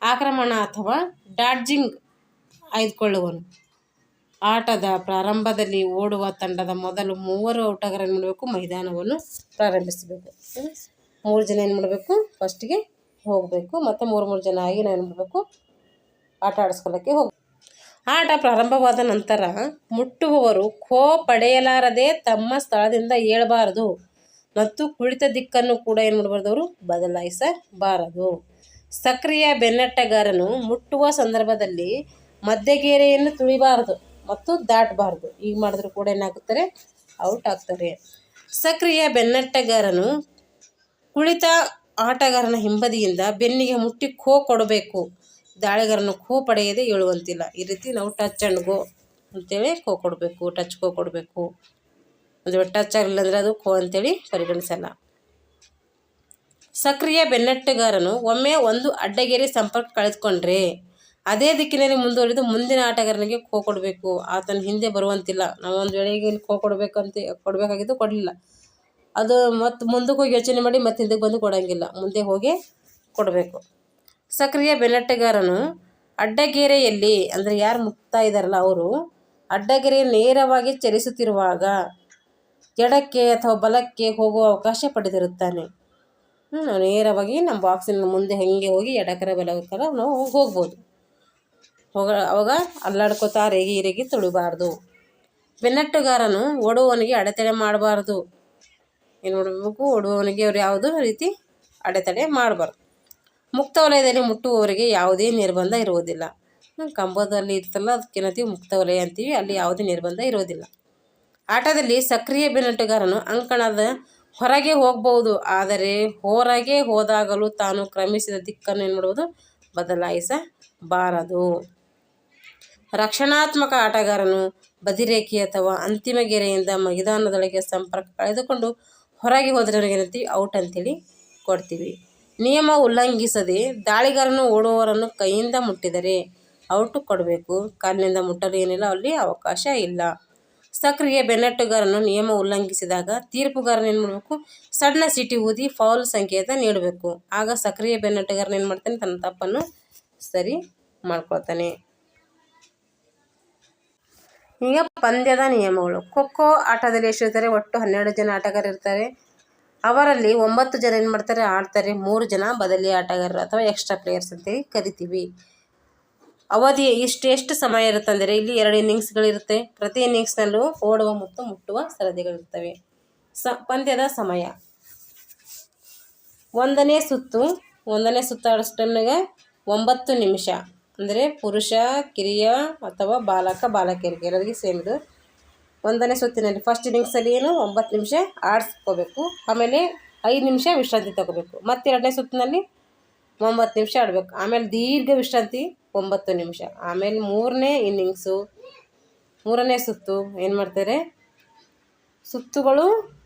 ಆಕ್ರಮಣ ಅಥವಾ ಡಾಡ್ಜಿಂಗ್ ಆಯ್ದುಕೊಳ್ಳುವನು. ಆಟದ ಪ್ರಾರಂಭದಲ್ಲಿ ಓಡುವ ತಂಡದ ಮೊದಲು ಮೂವರು ಔಟಗಾರ ಏನು ಮಾಡಬೇಕು? ಮೈದಾನವನ್ನು ಪ್ರಾರಂಭಿಸಬೇಕು. ಮೂರು ಜನ ಏನು ಮಾಡಬೇಕು? ಫಸ್ಟಿಗೆ ಹೋಗಬೇಕು. ಮತ್ತು ಮೂರು ಮೂರು ಜನ ಆಗಿ ನಾವು ಏನು ಮಾಡಬೇಕು? ಆಟ ಆಡಿಸ್ಕೊಳ್ಳೋಕ್ಕೆ ಹೋಗ ಆಟ ಪ್ರಾರಂಭವಾದ ನಂತರ ಮುಟ್ಟುವವರು ಖೋ ಪಡೆಯಲಾರದೆ ತಮ್ಮ ಸ್ಥಳದಿಂದ ಏಳಬಾರದು ಮತ್ತು ಕುಳಿತ ದಿಕ್ಕನ್ನು ಕೂಡ ಏನು ಮಾಡಬಾರ್ದು ಅವರು? ಬದಲಾಯಿಸಬಾರದು. ಸಕ್ರಿಯ ಬೆನ್ನಟ್ಟಗಾರನು ಮುಟ್ಟುವ ಸಂದರ್ಭದಲ್ಲಿ ಮಧ್ಯಗೆರೆಯನ್ನು ತುಳಿಬಾರದು ಮತ್ತು ದಾಟಬಾರದು. ಈಗ ಮಾಡಿದ್ರು ಕೂಡ ಏನಾಗುತ್ತಾರೆ? ಔಟ್ ಆಗ್ತಾರೆ. ಸಕ್ರಿಯ ಬೆನ್ನಟ್ಟಗಾರನು ಕುಳಿತ ಆಟಗಾರನ ಹಿಂಬದಿಯಿಂದ ಬೆನ್ನಿಗೆ ಮುಟ್ಟಿ ಖೋ ಕೊಡಬೇಕು. ದಾಳಿಗಾರನು ಖೋ ಪಡೆಯದೆ ಏಳುವಂತಿಲ್ಲ. ಈ ರೀತಿ ನಾವು ಟಚ್ ಆ್ಯಂಡ್ ಗೋ ಅಂತೇಳಿ ಖೋ ಕೊಡಬೇಕು, ಟಚ್ ಖೋ ಕೊಡಬೇಕು. ಅದು ಟಚ್ ಆಗಲಿಲ್ಲ ಅಂದರೆ ಅದು ಖೋ ಅಂತೇಳಿ ಪರಿಗಣಿಸಲ್ಲ. ಸಕ್ರಿಯ ಬೆನ್ನಟ್ಟುಗಾರನು ಒಮ್ಮೆ ಒಂದು ಅಡ್ಡಗೆರೆ ಸಂಪರ್ಕ ಕಳೆದುಕೊಂಡ್ರೆ, ಅದೇ ದಿಕ್ಕಿನಲ್ಲಿ ಮುಂದುವರಿದು ಮುಂದಿನ ಆಟಗಾರನಿಗೆ ಖೋ ಕೊಡಬೇಕು. ಆತನ ಹಿಂದೆ ಬರುವಂತಿಲ್ಲ. ನಾವು ಒಂದು ವೇಳೆಗೆ ಇಲ್ಲಿ ಖೋ ಕೊಡಬೇಕಂತ ಕೊಡಬೇಕಾಗಿದ್ದು ಕೊಡಲಿಲ್ಲ. ಅದು ಮತ್ತು ಮುಂದಕ್ಕೆ ಹೋಗಿ ಯೋಚನೆ ಮಾಡಿ ಮತ್ತೆ ಹಿಂದಕ್ಕೆ ಬಂದು ಕೊಡೋಂಗಿಲ್ಲ. ಮುಂದೆ ಹೋಗಿ ಕೊಡಬೇಕು. ಸಕ್ರಿಯ ಬೆನ್ನಟ್ಟಗಾರನು ಅಡ್ಡಗೆರೆಯಲ್ಲಿ, ಅಂದರೆ ಯಾರು ಮುಕ್ತಾ ಇದ್ದಾರಲ್ಲ ಅವರು, ಅಡ್ಡಗೆರೆ ನೇರವಾಗಿ ಚಲಿಸುತ್ತಿರುವಾಗ ಎಡಕ್ಕೆ ಅಥವಾ ಬಲಕ್ಕೆ ಹೋಗುವ ಅವಕಾಶ ಪಡೆದಿರುತ್ತಾನೆ. ನಾವು ನೇರವಾಗಿ ನಮ್ಮ ಬಾಕ್ಸಿನ ಮುಂದೆ ಹೆಂಗೆ ಹೋಗಿ ಎಡಕರ, ಬಲಕರ ನಾವು ಹೋಗ್ಬೋದು. ಹೋಗ, ಅವಾಗ ಅಲ್ಲಾಡ್ಕೋತಾ ರೇಗಿ ರೇಗಿ ತುಳಿಬಾರ್ದು. ಬೆನ್ನಟ್ಟುಗಾರನು ಓಡುವವನಿಗೆ ಅಡೆತಡೆ ಮಾಡಬಾರ್ದು. ಏನು ಮಾಡಬೇಕು? ಓಡುವವನಿಗೆ ಅವ್ರು ಯಾವುದೋ ರೀತಿ ಅಡೆತಡೆ ಮಾಡಬಾರ್ದು. ಮುಕ್ತ ವಲಯದಲ್ಲಿ ಮುಟ್ಟುವವರಿಗೆ ಯಾವುದೇ ನಿರ್ಬಂಧ ಇರುವುದಿಲ್ಲ. ಕಂಬದಲ್ಲಿ ಇರ್ತಲ್ಲ ಅದಕ್ಕೇನಂತೀವಿ ಮುಕ್ತ ವಲಯ ಅಂತೀವಿ, ಅಲ್ಲಿ ಯಾವುದೇ ನಿರ್ಬಂಧ ಇರುವುದಿಲ್ಲ. ಆಟದಲ್ಲಿ ಸಕ್ರಿಯ ಬೆನ್ನಟ್ಟುಗಾರನು ಅಂಕಣದ ಹೊರಗೆ ಹೋಗಬಹುದು. ಆದರೆ ಹೊರಗೆ ಹೋದಾಗಲೂ ತಾನು ಕ್ರಮಿಸಿದ ದಿಕ್ಕನ್ನು ಏನು ಬದಲಾಯಿಸಬಾರದು. ರಕ್ಷಣಾತ್ಮಕ ಆಟಗಾರನು ಬದಿರೇಖೆ ಅಥವಾ ಅಂತಿಮ ಗೆರೆಯಿಂದ ಮೈದಾನದೊಳಗೆ ಸಂಪರ್ಕ ಕಳೆದುಕೊಂಡು ಹೊರಗೆ ಹೋದರೆ ಅವ್ರಿಗೆ ಏನಂತೀವಿ ಔಟ್ ಅಂತೇಳಿ ಕೊಡ್ತೀವಿ. ನಿಯಮ ಉಲ್ಲಂಘಿಸದೆ ದಾಳಿಗಾರನು ಓಡುವವರನ್ನು ಕೈಯಿಂದ ಮುಟ್ಟಿದರೆ ಔಟ್ ಕೊಡಬೇಕು. ಕಾಲಿನಿಂದ ಮುಟ್ಟಲು ಏನಿಲ್ಲ, ಅಲ್ಲಿ ಅವಕಾಶ ಇಲ್ಲ. ಸಕ್ರಿಯ ಬೆನ್ನಟ್ಟುಗಾರನು ನಿಯಮ ಉಲ್ಲಂಘಿಸಿದಾಗ ತೀರ್ಪುಗಾರನ ಏನು ಮಾಡಬೇಕು? ಸಣ್ಣ ಸಿಟಿ ಊದಿ ಫೌಲ್ ಸಂಕೇತ ನೀಡಬೇಕು. ಆಗ ಸಕ್ರಿಯ ಬೆನ್ನಟ್ಟುಗಾರನ ಏನು ಮಾಡ್ತಾನೆ? ತನ್ನ ತಪ್ಪನ್ನು ಸರಿ ಮಾಡ್ಕೊಳ್ತಾನೆ. ಈಗ ಪಂದ್ಯದ ನಿಯಮಗಳು. ಖೋಖೋ ಆಟದಲ್ಲಿ ಎಷ್ಟು ಇರ್ತಾರೆ ಒಟ್ಟು ಹನ್ನೆರಡು ಜನ ಆಟಗಾರರು ಇರ್ತಾರೆ. ಅವರಲ್ಲಿ ಒಂಬತ್ತು ಜನ ಏನು ಮಾಡ್ತಾರೆ? ಆಡ್ತಾರೆ. ಮೂರು ಜನ ಬದಲಿ ಆಟಗಾರರು ಅಥವಾ ಎಕ್ಸ್ಟ್ರಾ ಪ್ಲೇಯರ್ಸ್ ಅಂತೇಳಿ ಕರಿತೀವಿ. ಅವಧಿ ಇಷ್ಟೆಷ್ಟು ಸಮಯ ಇರುತ್ತೆ ಅಂದರೆ ಇಲ್ಲಿ ಎರಡು ಇನ್ನಿಂಗ್ಸ್ಗಳಿರುತ್ತೆ. ಪ್ರತಿ ಇನ್ನಿಂಗ್ಸ್ನಲ್ಲೂ ಓಡುವ ಮತ್ತು ಮುಟ್ಟುವ ಸರದಿಗಳಿರ್ತವೆ ಸ, ಪಂದ್ಯದ ಸಮಯ. ಒಂದನೇ ಸುತ್ತು ಒಂದನೇ ಸುತ್ತು ಆಡಿಸೋ ಟೈಮ್ನಾಗ ಒಂಬತ್ತು ನಿಮಿಷ. ಅಂದರೆ ಪುರುಷ, ಕಿರಿಯ ಅಥವಾ ಬಾಲಕ, ಬಾಲಕಿಯರಿಗೆ. ಎಲ್ಲರಿಗೆ ಸೇಮ್ ಇದು. ಒಂದನೇ ಸುತ್ತಿನಲ್ಲಿ ಫಸ್ಟ್ ಇನ್ನಿಂಗ್ಸಲ್ಲಿ ಏನು? ಒಂಬತ್ತು ನಿಮಿಷ ಆಡಿಸ್ಕೋಬೇಕು. ಆಮೇಲೆ ಐದು ನಿಮಿಷ ವಿಶ್ರಾಂತಿ ತಗೋಬೇಕು. ಮತ್ತೆ ಎರಡನೇ ಸುತ್ತಿನಲ್ಲಿ ಒಂಬತ್ತು ನಿಮಿಷ ಆಡಬೇಕು. ಆಮೇಲೆ ದೀರ್ಘ ವಿಶ್ರಾಂತಿ ಒಂಬತ್ತು ನಿಮಿಷ. ಆಮೇಲೆ ಮೂರನೇ ಇನ್ನಿಂಗ್ಸು, ಮೂರನೇ ಸುತ್ತು ಏನು ಮಾಡ್ತಾರೆ? ಸುತ್ತುಗಳು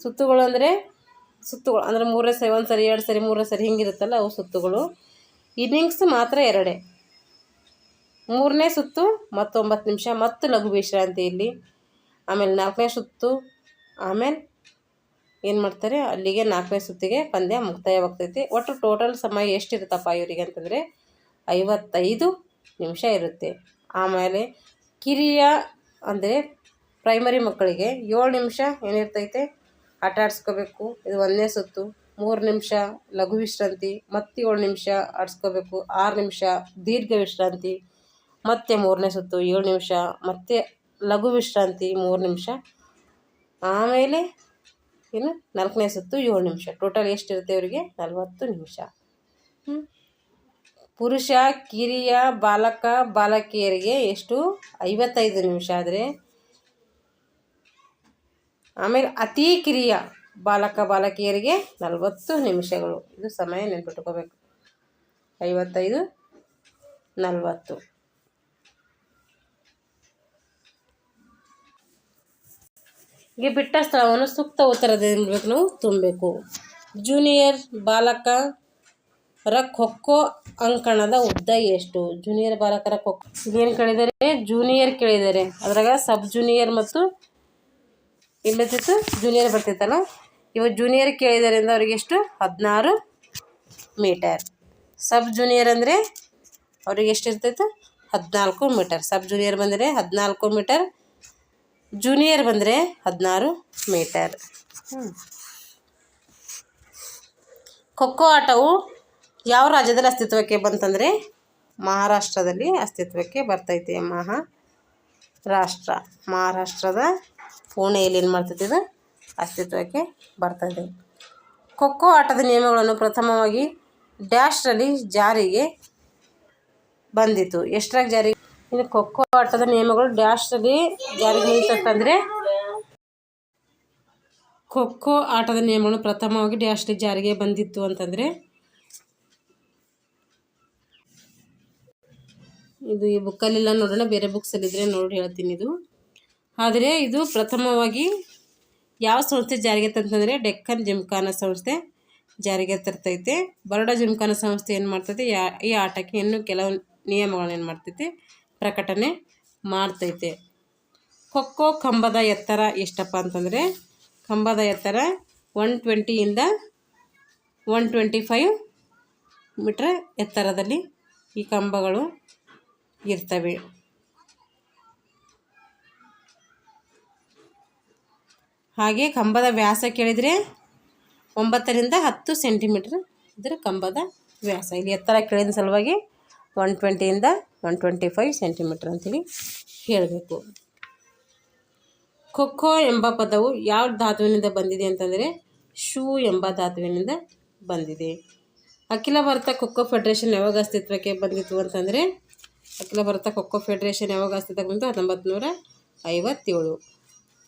ಸುತ್ತುಗಳು ಅಂದರೆ ಸುತ್ತುಗಳು, ಅಂದರೆ ಮೂರನೇ ಸರಿ, ಒಂದು ಸರಿ, ಎರಡು ಸರಿ ಮೂರನೇ ಸರಿ ಹಿಂಗಿರುತ್ತಲ್ಲ ಅವು ಸುತ್ತುಗಳು. ಇನ್ನಿಂಗ್ಸ್ ಮಾತ್ರ ಎರಡೇ. ಮೂರನೇ ಸುತ್ತು ಮತ್ತೊಂಬತ್ತು ನಿಮಿಷ. ಮತ್ತು ಲಘು ವಿಶ್ರಾಂತಿ ಇಲ್ಲಿ. ಆಮೇಲೆ ನಾಲ್ಕನೇ ಸುತ್ತು. ಆಮೇಲೆ ಏನು ಮಾಡ್ತಾರೆ? ಅಲ್ಲಿಗೆ ನಾಲ್ಕನೇ ಸುತ್ತಿಗೆ ಪಂದ್ಯ ಮುಕ್ತಾಯವಾಗ್ತೈತಿ. ಒಟ್ಟು ಟೋಟಲ್ ಸಮಯ ಎಷ್ಟಿರುತ್ತಪ್ಪ ಇವರಿಗೆ ಅಂತಂದರೆ ಐವತ್ತೈದು ನಿಮಿಷ ಇರುತ್ತೆ. ಆಮೇಲೆ ಕಿರಿಯ ಅಂದರೆ ಪ್ರೈಮರಿ ಮಕ್ಕಳಿಗೆ ಏಳು ನಿಮಿಷ ಏನಿರ್ತೈತೆ? ಆಟ ಆಡಿಸ್ಕೋಬೇಕು. ಇದು ಒಂದನೇ ಸುತ್ತು, ಮೂರು ನಿಮಿಷ ಲಘು ವಿಶ್ರಾಂತಿ, ಮತ್ತೆ ಏಳು ನಿಮಿಷ ಆಡಿಸ್ಕೋಬೇಕು. ಆರು ನಿಮಿಷ ದೀರ್ಘ ವಿಶ್ರಾಂತಿ, ಮತ್ತೆ ಮೂರನೇ ಸುತ್ತು ಏಳು ನಿಮಿಷ, ಮತ್ತೆ ಲಘು ವಿಶ್ರಾಂತಿ ಮೂರು ನಿಮಿಷ. ಆಮೇಲೆ ಏನು? ನಾಲ್ಕನೇ ಸುತ್ತು ಏಳು ನಿಮಿಷ. ಟೋಟಲ್ ಎಷ್ಟಿರುತ್ತೆ ಅವರಿಗೆ? ನಲವತ್ತು ನಿಮಿಷ. ಪುರುಷ, ಕಿರಿಯ, ಬಾಲಕ, ಬಾಲಕಿಯರಿಗೆ ಎಷ್ಟು? ಐವತ್ತೈದು ನಿಮಿಷ ಆದರೆ. ಆಮೇಲೆ ಅತಿ ಕಿರಿಯ ಬಾಲಕ, ಬಾಲಕಿಯರಿಗೆ ನಲವತ್ತು ನಿಮಿಷಗಳು. ಇದು ಸಮಯ ನೆನ್ಪಿಟ್ಕೋಬೇಕು. ಐವತ್ತೈದು, ನಲವತ್ತು. ಹೀಗೆ ಬಿಟ್ಟ ಸ್ಥಳವನ್ನು ಸೂಕ್ತ ಉತ್ತರದಿಂದ ನಾವು ತುಂಬಬೇಕು. ಜೂನಿಯರ್ ಬಾಲಕ ರ ಖೋಖೋ ಅಂಕಣದ ಉದ್ದ ಎಷ್ಟು? ಜೂನಿಯರ್ ಬಾಲಕರ ಖೋಖೋ. ಏನು ಕೇಳಿದರೆ? ಜೂನಿಯರ್ ಕೇಳಿದ್ದಾರೆ ಅದ್ರಾಗ ಸಬ್ ಜೂನಿಯರ್ ಮತ್ತು ಇಲ್ಲತ್ತಿತ್ತು ಜೂನಿಯರ್ ಬರ್ತಿತ್ತಲ್ಲ? ಇವಾಗ ಜೂನಿಯರ್ ಕೇಳಿದಾರಿಂದ ಅವ್ರಿಗೆ ಎಷ್ಟು? ಹದಿನಾರು ಮೀಟರ್. ಸಬ್ ಜೂನಿಯರ್ ಅಂದರೆ ಅವ್ರಿಗೆ ಎಷ್ಟು ಇರ್ತೈತೆ ಹದಿನಾಲ್ಕು ಮೀಟರ್. ಸಬ್ ಜೂನಿಯರ್ ಬಂದರೆ ಹದಿನಾಲ್ಕು ಮೀಟರ್. ಜೂನಿಯರ್ ಬಂದರೆ ಹದಿನಾರು ಮೀಟರ್. ಖೋಖೋ ಆಟವು ಯಾವ ರಾಜ್ಯದಲ್ಲಿ ಅಸ್ತಿತ್ವಕ್ಕೆ ಬಂತಂದರೆ ಮಹಾರಾಷ್ಟ್ರದಲ್ಲಿ ಅಸ್ತಿತ್ವಕ್ಕೆ ಬರ್ತೈತೆ. ಮಹಾ ರಾಷ್ಟ್ರ. ಮಹಾರಾಷ್ಟ್ರದ ಪುಣೆಯಲ್ಲಿ ಏನು ಮಾಡ್ತೈತೆ ಇದು? ಅಸ್ತಿತ್ವಕ್ಕೆ ಬರ್ತದೆ ಖೋಖೋ ಆಟದ ನಿಯಮಗಳನ್ನು ಪ್ರಥಮವಾಗಿ ಡ್ಯಾಶ್ರಲ್ಲಿ ಜಾರಿಗೆ ಬಂದಿತು ಎಷ್ಟರಾಗ ಜಾರಿಗೆ ಇನ್ನು ಖೋಖೋ ಆಟದ ನಿಯಮಗಳು ಡ್ಯಾಶಲ್ಲಿ ಜಾರಿಗೆ ಬಂದಿತ್ತಂತಂದರೆ ಖೋಖೋ ಆಟದ ನಿಯಮಗಳು ಪ್ರಥಮವಾಗಿ ಡ್ಯಾಶ್ಲಿ ಜಾರಿಗೆ ಬಂದಿತ್ತು ಅಂತಂದರೆ ಇದು ಈ ಬುಕ್ಕಲ್ಲಿಲ್ಲ ನೋಡೋಣ, ಬೇರೆ ಬುಕ್ಸಲ್ಲಿದ್ದರೆ ನೋಡಿ ಹೇಳ್ತೀನಿ ಇದು. ಆದರೆ ಇದು ಪ್ರಥಮವಾಗಿ ಯಾವ ಸಂಸ್ಥೆ ಜಾರಿಗೆ ತಂತಂದರೆ, ಡೆಕ್ಕನ್ ಜಿಮ್ಖಾನ ಸಂಸ್ಥೆ ಜಾರಿಗೆ ತರ್ತೈತೆ. ಬರೋಡಾ ಜಿಮ್ಖಾನ ಸಂಸ್ಥೆ ಏನು ಮಾಡ್ತೈತೆ ಈ ಆಟಕ್ಕೆ ಇನ್ನೂ ಕೆಲವು ನಿಯಮಗಳನ್ನ ಏನು ಮಾಡ್ತೈತೆ ಪ್ರಕಟಣೆ ಮಾಡ್ತೈತೆ. ಖೋಖೋ ಕಂಬದ ಎತ್ತರ ಎಷ್ಟಪ್ಪ ಅಂತಂದರೆ, ಕಂಬದ ಎತ್ತರ ಒನ್ ಟ್ವೆಂಟಿಯಿಂದ ಒನ್ ಟ್ವೆಂಟಿ ಫೈವ್ ಮೀಟ್ರ್ ಎತ್ತರದಲ್ಲಿ ಈ ಕಂಬಗಳು ಇರ್ತವೆ. ಹಾಗೆ ಕಂಬದ ವ್ಯಾಸ ಕೇಳಿದರೆ ಒಂಬತ್ತರಿಂದ ಹತ್ತು ಸೆಂಟಿಮೀಟ್ರ್ ಇದರ ಕಂಬದ ವ್ಯಾಸ. ಇಲ್ಲಿ ಎತ್ತರ ಕೇಳಿದ ಸಲುವಾಗಿ ಒನ್ ಟ್ವೆಂಟಿಯಿಂದ ಒನ್ ಟ್ವೆಂಟಿ ಫೈವ್ ಸೆಂಟಿಮೀಟ್ರ್ ಅಂತೇಳಿ ಹೇಳಬೇಕು. ಖೋಖೋ ಎಂಬ ಪದವು ಯಾವ ಧಾತುವಿನಿಂದ ಬಂದಿದೆ ಅಂತಂದರೆ ಶೂ ಎಂಬ ಧಾತುವಿನಿಂದ ಬಂದಿದೆ. ಅಖಿಲ ಭಾರತ ಖೋಖೋ ಫೆಡರೇಷನ್ ಯಾವಾಗ ಅಸ್ತಿತ್ವಕ್ಕೆ ಬಂದಿತ್ತು ಅಂತಂದರೆ ಅಖಿಲ ಭಾರತ ಖೋಖೋ ಫೆಡರೇಷನ್ ಯಾವಾಗ ಅಸ್ತಿತ್ವಕ್ಕೆ ಬಂತು ಹತ್ತೊಂಬತ್ತು ನೂರ ಐವತ್ತೇಳು.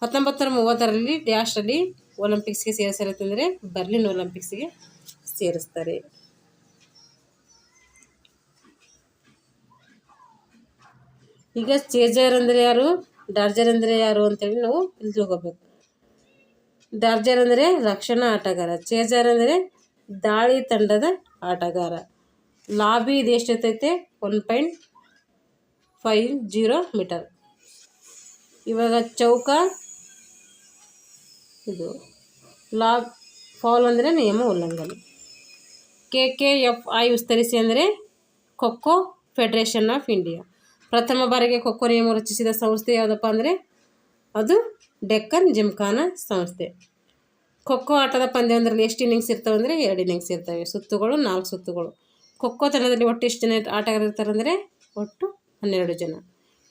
ಹತ್ತೊಂಬತ್ತು ಮೂವತ್ತರಲ್ಲಿ ಡ್ಯಾಶ್ರಲ್ಲಿ ಒಲಿಂಪಿಕ್ಸ್ಗೆ ಸೇರಿಸಿರುತ್ತಂದರೆ ಬರ್ಲಿನ್ ಒಲಿಂಪಿಕ್ಸ್ಗೆ ಸೇರಿಸ್ತಾರೆ. ಈಗ ಚೇಜರ್ ಅಂದರೆ ಯಾರು? ಡಾರ್ಜರ್ ಅಂದರೆ ಯಾರು ಅಂತೇಳಿ ನಾವು ತಿಳ್ಕೊಬೇಕು ಡಾರ್ಜರ್ ಅಂದರೆ ರಕ್ಷಣಾ ಆಟಗಾರ ಚೇಜರ್ ಅಂದರೆ ದಾಳಿ ತಂಡದ ಆಟಗಾರ. ಲಾಬಿ ಇದು ಎಷ್ಟಿರ್ತೈತೆ one point five zero metre. ಇವಾಗ ಚೌಕ ಇದು ಲಾ ಫಾಲ್ ಅಂದರೆ ನಿಯಮ ಉಲ್ಲಂಘನೆ. ಕೆ ಕೆ ಎಫ್ ಐ ವಿಸ್ತರಿಸಿ ಅಂದರೆ ಖೋಖೋ ಫೆಡರೇಷನ್ ಆಫ್ ಇಂಡಿಯಾ. ಪ್ರಥಮ ಬಾರಿಗೆ ಖೋಖೋ ನಿಯಮ ರಚಿಸಿದ ಸಂಸ್ಥೆ ಯಾವುದಪ್ಪ ಅಂದರೆ ಅದು ಡೆಕ್ಕನ್ ಜಿಮ್ಖಾನ ಸಂಸ್ಥೆ. ಖೋಖೋ ಆಟದ ಪಂದ್ಯವೊಂದರಲ್ಲಿ ಎಷ್ಟು ಇನ್ನಿಂಗ್ಸ್ ಇರ್ತವೆ ಅಂದರೆ ಎರಡು ಇನ್ನಿಂಗ್ಸ್ ಇರ್ತವೆ. ಸುತ್ತುಗಳು, ನಾಲ್ಕು ಸುತ್ತುಗಳು. ಖೋಖೋ ತಂಡದಲ್ಲಿ ಒಟ್ಟು ಎಷ್ಟು ಜನ ಆಟಗಾರರು ಇರ್ತಾರೆ ಅಂದರೆ ಒಟ್ಟು ಹನ್ನೆರಡು ಜನ.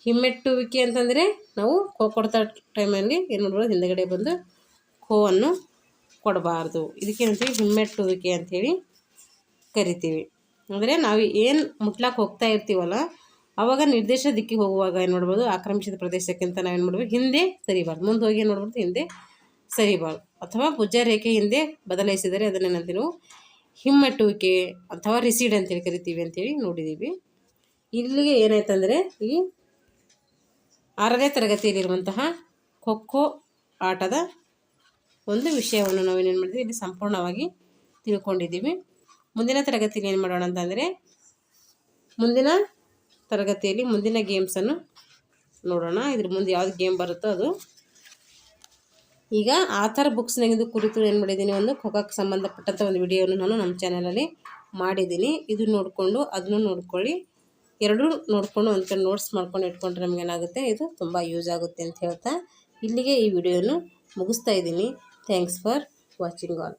ಹಿಮ್ಮೆಟ್ಟುವಿಕೆ ಅಂತಂದರೆ ನಾವು ಖೋ ಕೊಡ್ತಾ ಟೈಮಲ್ಲಿ ಏನು ಮಾಡ್ಬೋದು, ಹಿಂದಗಡೆ ಬಂದು ಖೋವನ್ನು ಕೊಡಬಾರ್ದು. ಇದಕ್ಕೆ ಏನಂತೀವಿ ಹಿಮ್ಮೆಟ್ಟುವಿಕೆ ಅಂಥೇಳಿ ಕರಿತೀವಿ. ಅಂದರೆ ನಾವು ಏನು ಮುಟ್ಲಕ್ಕೆ ಹೋಗ್ತಾ ಇರ್ತೀವಲ್ಲ ಆವಾಗ ನಿರ್ದೇಶ ದಿಕ್ಕಿಗೆ ಹೋಗುವಾಗ ಏನು ಮಾಡ್ಬೋದು, ಆಕ್ರಮಿಸಿದ ಪ್ರದೇಶಕ್ಕಿಂತ ನಾವೇನು ಮಾಡ್ಬೋದು ಹಿಂದೆ ಸರಿಬಾರ್ದು. ಮುಂದೆ ಹೋಗಿ ಏನು ಮಾಡ್ಬೋದು, ಹಿಂದೆ ಸರಿಬಾರ್ದು. ಅಥವಾ ಭುಜ ರೇಖೆ ಹಿಂದೆ ಬದಲಾಯಿಸಿದರೆ ಅದನ್ನೇನಂತೀವಿ ನಾವು, ಹಿಮ್ಮೆಟ್ಟುವಿಕೆ ಅಥವಾ ರಿಸೀಡ್ ಅಂತೇಳಿ ಕರಿತೀವಿ ಅಂತೇಳಿ ನೋಡಿದ್ದೀವಿ ಇಲ್ಲಿಗೆ ಏನಾಯ್ತಂದರೆ ಈ ಆರನೇ ತರಗತಿಯಲ್ಲಿರುವಂತಹ ಖೋಖೋ ಆಟದ ಒಂದು ವಿಷಯವನ್ನು ನಾವು ಏನೇನು ಮಾಡಿದ್ವಿ, ಇಲ್ಲಿ ಸಂಪೂರ್ಣವಾಗಿ ತಿಳ್ಕೊಂಡಿದ್ದೀವಿ ಮುಂದಿನ ತರಗತಿಯಲ್ಲಿ ಏನು ಮಾಡೋಣ ಅಂತಂದರೆ ಮುಂದಿನ ತರಗತಿಯಲ್ಲಿ ಮುಂದಿನ ಗೇಮ್ಸನ್ನು ನೋಡೋಣ. ಇದ್ರ ಮುಂದೆ ಯಾವುದು ಗೇಮ್ ಬರುತ್ತೋ ಅದು. ಈಗ ಆಥರ್ ಬುಕ್ಸ್ನಾಗಿದ್ದು ಕುರಿತು ಏನು ಮಾಡಿದ್ದೀನಿ, ಒಂದು ಖೋಖೋಕ್ಕೆ ಸಂಬಂಧಪಟ್ಟಂಥ ಒಂದು ವಿಡಿಯೋನ ನಾನು ನಮ್ಮ ಚಾನಲಲ್ಲಿ ಮಾಡಿದ್ದೀನಿ. ಇದು ನೋಡಿಕೊಂಡು ಅದನ್ನು ನೋಡ್ಕೊಳ್ಳಿ. ಎರಡೂ ನೋಡಿಕೊಂಡು ಒಂದು ನೋಟ್ಸ್ ಮಾಡ್ಕೊಂಡು ಇಟ್ಕೊಂಡ್ರೆ ನಮಗೇನಾಗುತ್ತೆ ಇದು ತುಂಬ ಯೂಸ್ ಆಗುತ್ತೆ ಅಂತ ಹೇಳ್ತಾ ಇಲ್ಲಿಗೆ ಈ ವಿಡಿಯೋನು ಮುಗಿಸ್ತಾ ಇದ್ದೀನಿ. Thanks for watching all